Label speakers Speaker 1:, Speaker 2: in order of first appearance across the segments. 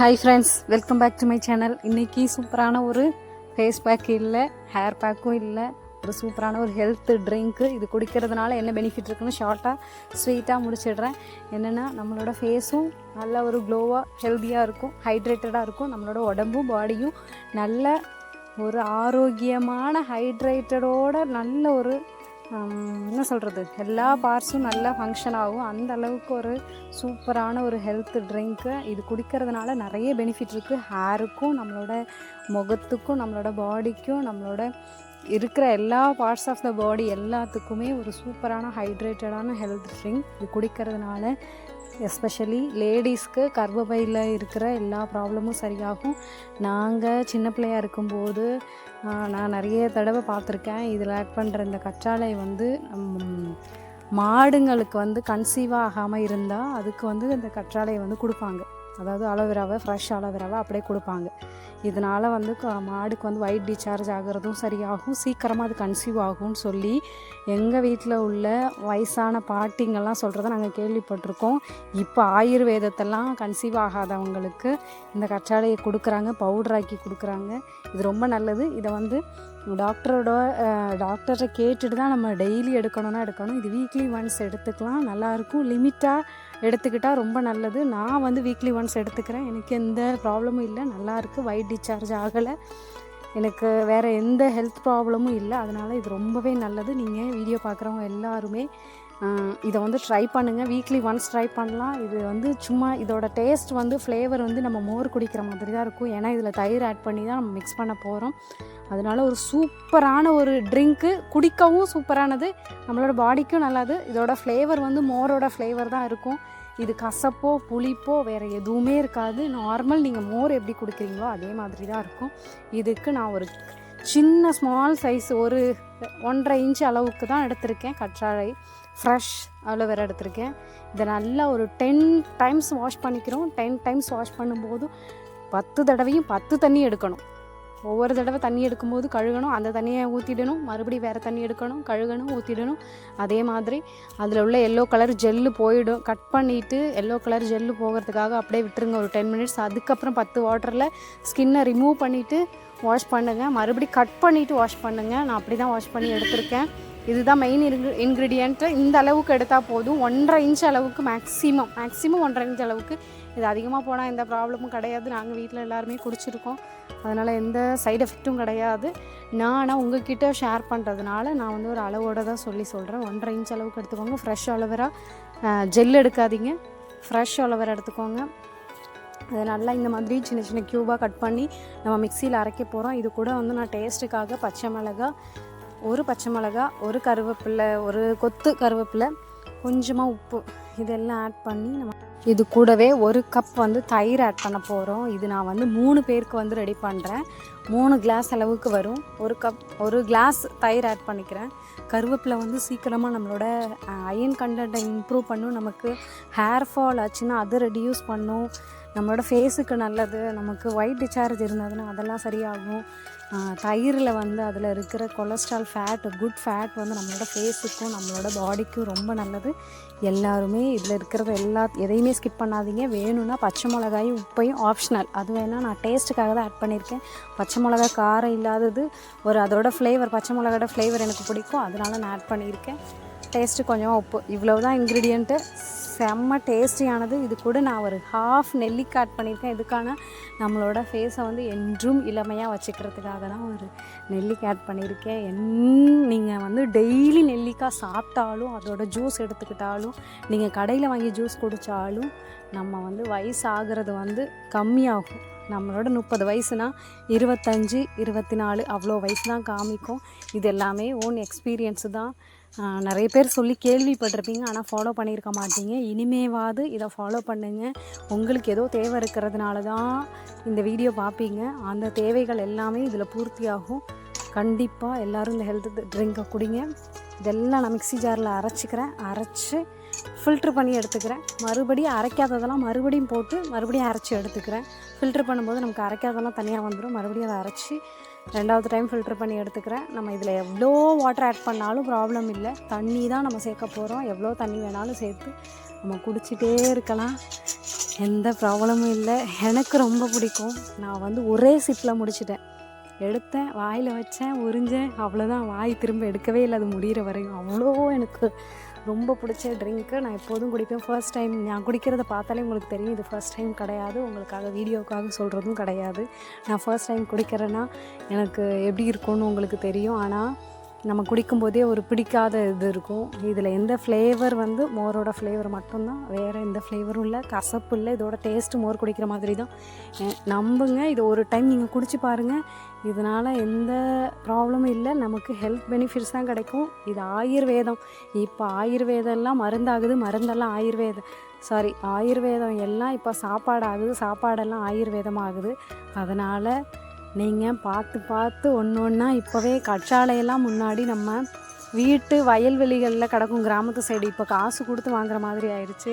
Speaker 1: Hi friends welcome back to my channel இன்றைக்கி சூப்பரான ஒரு ஃபேஸ் பேக் இல்லை ஹேர் பேக்கும் இல்லை ஒரு சூப்பரான ஒரு ஹெல்த் ட்ரிங்க்கு இது குடிக்கிறதுனால என்ன பெனிஃபிட் இருக்குன்னு ஷார்ட்டாக ஸ்வீட்டாக முடிச்சிடுறேன். என்னென்னா நம்மளோட ஃபேஸும் நல்ல ஒரு க்ளோவாக ஹெல்த்தியாக இருக்கும் ஹைட்ரேட்டடாக இருக்கும். நம்மளோட உடம்பும் பாடியும் நல்ல ஒரு ஆரோக்கியமான ஹைட்ரேட்டடோட நல்ல ஒரு என்ன சொல்கிறது எல்லா பார்ட்ஸும் நல்லா ஃபங்க்ஷன் ஆகும். அந்த அளவுக்கு ஒரு சூப்பரான ஒரு ஹெல்த் ட்ரிங்க்கு இது குடிக்கிறதுனால நிறைய பெனிஃபிட் இருக்குது ஹேருக்கும் நம்மளோட முகத்துக்கும் நம்மளோட பாடிக்கும் நம்மளோட இருக்கிற எல்லா பார்ட்ஸ் ஆஃப் த பாடி எல்லாத்துக்குமே ஒரு சூப்பரான ஹைட்ரேட்டடான ஹெல்த் ட்ரிங்க் இது குடிக்கிறதுனால எஸ்பெஷலி லேடிஸ்க்கு கர்ப்பப்பையில் இருக்கிற எல்லா ப்ராப்ளமும் சரியாகும். நாங்கள் சின்ன பிள்ளையா இருக்கும்போது நான் நிறைய தடவை பார்த்துருக்கேன். இதில் ஆட் பண்ணுற இந்த கற்றாழை வந்து மாடுங்களுக்கு வந்து கன்சீவாக ஆகாமல் இருந்தால் அதுக்கு வந்து இந்த கற்றாழையை வந்து கொடுப்பாங்க. அதாவது அலோவேராவை ஃப்ரெஷ் அலோவேராவை அப்படியே கொடுப்பாங்க. இதனால் வந்து மாடுக்கு வந்து ஒயிட் டிஸ்சார்ஜ் ஆகிறதும் சரியாகும். சீக்கிரமாக அது கன்சீவ் ஆகும்னு சொல்லி எங்கள் வீட்டில் உள்ள வயசான பாட்டிங்கெல்லாம் சொல்கிறத நாங்கள் கேள்விப்பட்டிருக்கோம். இப்போ ஆயுர்வேதத்தெல்லாம் கன்சீவ் ஆகாதவங்களுக்கு இந்த கற்றாழையை கொடுக்குறாங்க பவுடராக்கி கொடுக்குறாங்க. இது ரொம்ப நல்லது. இதை வந்து டாக்டரோட டாக்டரை கேட்டுட்டு தான் நம்ம டெய்லி எடுக்கணும்னா எடுக்கணும். இது வீக்லி ஒன்ஸ் எடுத்துக்கலாம். நல்லாயிருக்கும் லிமிட்டாக எடுத்துக்கிட்டால் ரொம்ப நல்லது. நான் வந்து வீக்லி ஒன்ஸ் எடுத்துக்கிறேன். எனக்கு எந்த ப்ராப்ளமும் இல்லை. நல்லாயிருக்கு ஒயிட் டிஸ்சார்ஜ் ஆகலை. எனக்கு வேறு எந்த ஹெல்த் ப்ராப்ளமும் இல்லை. அதனால் இது ரொம்பவே நல்லது. நீங்கள் வீடியோ பார்க்குறவங்க எல்லாருமே இதை வந்து ட்ரை பண்ணுங்கள் வீக்லி ஒன்ஸ் ட்ரை பண்ணலாம். இது வந்து சும்மா இதோட டேஸ்ட் வந்து ஃப்ளேவர் வந்து நம்ம மோர் குடிக்கிற மாதிரி தான் இருக்கும். ஏன்னா இதில் தயிர் ஆட் பண்ணி தான் நம்ம மிக்ஸ் பண்ண போகிறோம் அதனால ஒரு சூப்பரான ஒரு ட்ரிங்க்கு குடிக்கவும் சூப்பரானது. நம்மளோட பாடிக்கும் நல்லது. இதோட ஃப்ளேவர் வந்து மோரோட ஃப்ளேவர் தான் இருக்கும். இது கசப்போ புளிப்போ வேறு எதுவுமே இருக்காது. நார்மல் நீங்கள் மோர் எப்படி குடிக்கிறீங்களோ அதே மாதிரி தான் இருக்கும். இதுக்கு நான் ஒரு சின்ன ஸ்மால் சைஸ் ஒரு ஒன்றரை இன்ச் அளவுக்கு தான் எடுத்திருக்கேன். கற்றாழை ஃப்ரெஷ் அலோவேரா எடுத்திருக்கேன். இதை நல்லா ஒரு டென் டைம்ஸ் வாஷ் பண்ணிக்கிறோம். டென் டைம்ஸ் வாஷ் பண்ணும்போது பத்து தடவையும் பத்து தண்ணி எடுக்கணும். ஒவ்வொரு தடவை தண்ணி எடுக்கும்போது கழுகணும். அந்த தண்ணியை ஊற்றிடணும் மறுபடியும் வேறு தண்ணி எடுக்கணும். கழுகணும் ஊற்றிடணும் அதே மாதிரி அதில் உள்ள எல்லோ கலர் ஜெல்லு போயிடும். கட் பண்ணிவிட்டு எல்லோ கலர் ஜெல்லு போகிறதுக்காக அப்படியே விட்டுருங்க. ஒரு டென் மினிட்ஸ் அதுக்கப்புறம் பத்து வாட்டரில் ஸ்கின்னை ரிமூவ் பண்ணிவிட்டு வாஷ் பண்ணுங்கள் மறுபடியும் கட் பண்ணிவிட்டு வாஷ் பண்ணுங்கள் நான் அப்படி தான் வாஷ் பண்ணி எடுத்திருக்கேன். இதுதான் மெயின் இன்க்ரீடியண்ட்டு இந்த அளவுக்கு எடுத்தால் போதும். ஒன்றரை இன்ச் அளவுக்கு மேக்ஸிமம் மேக்ஸிமம் ஒன்றரை இன்ச் அளவுக்கு இது அதிகமாக போனால் எந்த ப்ராப்ளமும் கிடையாது. நாங்கள் வீட்டில் எல்லாருமே குடிச்சிருக்கோம். அதனால் எந்த சைடு எஃபெக்ட்டும் கிடையாது. நான் ஆனால் உங்ககிட்ட ஷேர் பண்ணுறதுனால நான் வந்து ஒரு அளவோட தான் சொல்லி சொல்கிறேன் ஒன்றரை இன்ச் அளவுக்கு எடுத்துக்கோங்க. ஃப்ரெஷ் அலோவேரா ஜெல் எடுக்காதீங்க. ஃப்ரெஷ் அலோவேரா எடுத்துக்கோங்க. அதை நல்லா இந்த மாதிரி சின்ன சின்ன க்யூபாக கட் பண்ணி நம்ம மிக்சியில் அரைக்க போகிறோம் இது கூட வந்து நான் டேஸ்ட்டுக்காக பச்சை மிளகா ஒரு பச்சை மிளகா ஒரு கருவேப்பிலை ஒரு கொத்து கருவேப்பிலை கொஞ்சமாக உப்பு. இதெல்லாம் ஆட் பண்ணி நம்ம இது கூடவே ஒரு கப் வந்து தயிர் ஆட் பண்ண போகிறோம் இது நான் வந்து மூணு பேருக்கு வந்து ரெடி பண்ணுறேன் மூணு கிளாஸ் அளவுக்கு வரும். ஒரு கப் ஒரு கிளாஸ் தயிர் ஆட் பண்ணிக்கிறேன். கருவேப்பிலை வந்து சீக்கிரமாக நம்மளோட அயன் கண்டென்ட்டை இம்ப்ரூவ் பண்ணும். நமக்கு ஹேர் ஃபால் ஆச்சுன்னா அதை ரெடியூஸ் பண்ணும். நம்மளோட ஃபேஸுக்கு நல்லது. நமக்கு ஒயிட் டிச்சார்ஜ் இருந்ததுன்னா அதெல்லாம் சரியாகும். தயிரில் வந்து அதில் இருக்கிற கொலஸ்ட்ரால் ஃபேட் குட் ஃபேட் வந்து நம்மளோட ஃபேஸுக்கும் நம்மளோட பாடிக்கும் ரொம்ப நல்லது. எல்லாருமே இதில் இருக்கிறது எல்லா எதையுமே ஸ்கிப் பண்ணாதீங்க. வேணும்னா பச்சை மிளகாயும் உப்பையும் ஆப்ஷனல் அது வேணால் நான் டேஸ்ட்டுக்காக தான் ஆட் பண்ணியிருக்கேன். பச்சை மிளகா காரம் இல்லாதது ஒரு அதோட ஃப்ளேவர் பச்சை மிளகாயோட ஃப்ளேவர் எனக்கு பிடிக்கும். அதனால நான் ஆட் பண்ணியிருக்கேன். டேஸ்ட்டு கொஞ்சம் உப்பு. இவ்வளவு தான் இன்க்ரீடியண்ட்டு செம்ம டேஸ்டியானது. இது கூட நான் ஒரு ஹாஃப் நெல்லிக்காய் ஆட் பண்ணியிருக்கேன். இதுக்கான நம்மளோட ஃபேஸை வந்து என்றும் இளமையாக வச்சுக்கிறதுக்காக தான் ஒரு நெல்லிக்காய் ஆட் பண்ணியிருக்கேன். என் நீங்கள் வந்து டெய்லி நெல்லிக்காய் சாப்பிட்டாலும் அதோட ஜூஸ் எடுத்துக்கிட்டாலும் நீங்கள் கடையில் வாங்கி ஜூஸ் குடித்தாலும் நம்ம வந்து வயசு ஆகிறது வந்து கம்மியாகும். நம்மளோட முப்பது வயசுனா இருபத்தஞ்சி இருபத்தி நாலு அவ்வளோ வயசு தான் காமிக்கும். இது எல்லாமே ஓன் எக்ஸ்பீரியன்ஸு தான். நிறைய பேர் சொல்லி கேள்விப்பட்டிருப்பீங்க ஆனால் ஃபாலோ பண்ணியிருக்க மாட்டீங்க. இனிமேவாவது இதை ஃபாலோ பண்ணுங்கள் உங்களுக்கு ஏதோ தேவை இருக்கிறதுனால தான் இந்த வீடியோ பார்ப்பீங்க. அந்த தேவைகள் எல்லாமே இதில் பூர்த்தியாகும். கண்டிப்பாக எல்லோரும் இந்த ஹெல்த் ட்ரிங்கை குடிங்க. இதெல்லாம் நான் மிக்ஸி ஜாரில் அரைச்சிக்கிறேன். அரைச்சி ஃபில்ட்ரு பண்ணி எடுத்துக்கிறேன். மறுபடியும் அரைக்காததெல்லாம் மறுபடியும் போட்டு மறுபடியும் அரைச்சி எடுத்துக்கிறேன். ஃபில்ட்ரு பண்ணும்போது நமக்கு அரைக்காததெல்லாம் தனியாக வந்துடும் மறுபடியும் அதை அரைச்சி ரெண்டாவது டைம் ஃபில்டர் பண்ணி எடுத்துக்கிறேன். நம்ம இதில் எவ்வளோ வாட்டர் ஆட் பண்ணாலும் ப்ராப்ளம் இல்லை. தண்ணி தான் நம்ம சேர்க்க போகிறோம் எவ்வளோ தண்ணி வேணாலும் சேர்த்து நம்ம குடிச்சிட்டே இருக்கலாம். எந்த ப்ராப்ளமும் இல்லை. எனக்கு ரொம்ப பிடிக்கும். நான் வந்து ஒரே சிப்பில் முடிச்சிட்டேன். எடுத்தேன் வாயில் வச்சேன் உறிஞ்சேன் அவ்வளோதான் வாய் திரும்ப எடுக்கவே இல்லை அது முடிகிற வரையும். அவ்வளோ எனக்கு ரொம்ப பிடிச்ச ட்ரிங்க்கு நான் எப்போதும் குடிப்பேன். ஃபர்ஸ்ட் டைம் நான் குடிக்கிறத பார்த்தாலே உங்களுக்கு தெரியும். இது ஃபர்ஸ்ட் டைம் கிடையாது. உங்களுக்காக வீடியோக்காக சொல்கிறதும் கிடையாது. நான் ஃபர்ஸ்ட் டைம் குடிக்கிறேன்னா எனக்கு எப்படி இருக்கும்னு உங்களுக்கு தெரியும். ஆனால் நம்ம குடிக்கும்போதே ஒரு பிடிக்காத இது இருக்கும். இதில் எந்த ஃப்ளேவர் வந்து மோரோட ஃப்ளேவர் மட்டும்தான். வேறு எந்த ஃப்ளேவரும் இல்லை. கசப்பு இல்லை. இதோட டேஸ்ட்டு மோர் குடிக்கிற மாதிரி தான். நம்புங்க. இது ஒரு டைம் நீங்கள் குடிச்சு பாருங்கள் இதனால் எந்த ப்ராப்ளமும் இல்லை. நமக்கு ஹெல்த் பெனிஃபிட்ஸ் தான் கிடைக்கும். இது ஆயுர்வேதம். இப்போ ஆயுர்வேதம்லாம் மருந்தாகுது. மருந்தெல்லாம் ஆயுர்வேதம். சாரி ஆயுர்வேதம் எல்லாம் இப்போ சாப்பாடு ஆகுது சாப்பாடெல்லாம் ஆயுர்வேதம் ஆகுது அதனால் நீங்கள் பார்த்து பார்த்து ஒன்று ஒன்றா இப்போவே கற்றாழையெல்லாம் முன்னாடி நம்ம வீட்டு வயல்வெளிகளில் கிடக்கும் கிராமத்து சைடு இப்போ காசு கொடுத்து வாங்குற மாதிரி ஆயிடுச்சு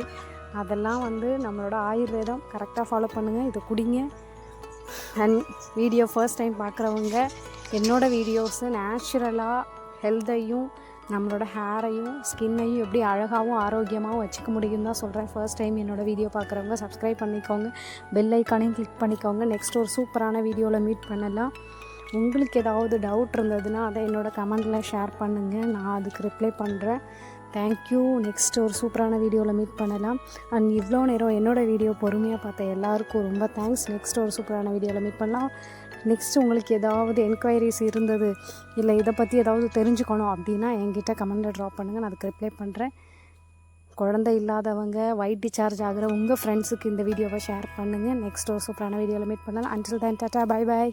Speaker 1: அதெல்லாம் வந்து நம்மளோட ஆயுர்வேதம் கரெக்டாக ஃபாலோ பண்ணுங்கள் இதை குடிங்க. அண்ட் வீடியோ ஃபர்ஸ்ட் டைம் பார்க்குறவங்க என்னோடய வீடியோஸு நேச்சுரலாக ஹெல்த்தையும் நம்மளோட ஹேரையும் ஸ்கின்னையும் எப்படி அழகாகவும் ஆரோக்கியமாகவும் வச்சுக்க முடியும் தான் சொல்கிறேன் ஃபர்ஸ்ட் டைம் என்னோடய வீடியோ பார்க்குறவங்க சப்ஸ்கிரைப் பண்ணிக்கோங்க. பெல் ஐக்கானையும் கிளிக் பண்ணிக்கோங்க. நெக்ஸ்ட் ஒரு சூப்பரான வீடியோவில் மீட் பண்ணலாம். உங்களுக்கு ஏதாவது டவுட் இருந்ததுன்னா அதை என்னோடய கமெண்டில் ஷேர் பண்ணுங்கள் நான் அதுக்கு ரிப்ளை பண்ணுறேன் தேங்க்யூ நெக்ஸ்ட் ஒரு சூப்பரான வீடியோவில் மீட் பண்ணலாம். அண்ட் இவ்வளோ நேரம் என்னோடய வீடியோ பொறுமையாக பார்த்த எல்லாருக்கும் ரொம்ப தேங்க்ஸ் நெக்ஸ்ட் ஒரு சூப்பரான வீடியோவில் மீட் பண்ணலாம். நெக்ஸ்ட் உங்களுக்கு ஏதாவது என்கொயரிஸ் இருந்தது இல்லை இதை பற்றி ஏதாவது தெரிஞ்சுக்கணும் அப்படின்னா என்கிட்ட கமெண்டில் ட்ராப் பண்ணுங்கள் நான் அதுக்கு ரிப்ளை பண்ணுறேன் குழந்தை இல்லாதவங்க ஒயிட் டிசார்ஜ் ஆகிற உங்கள் ஃப்ரெண்ட்ஸுக்கு இந்த வீடியோவை ஷேர் பண்ணுங்கள் நெக்ஸ்ட் ஒரு சூப்பரான வீடியோவில் மீட் பண்ணலாம். Until then tata bye bye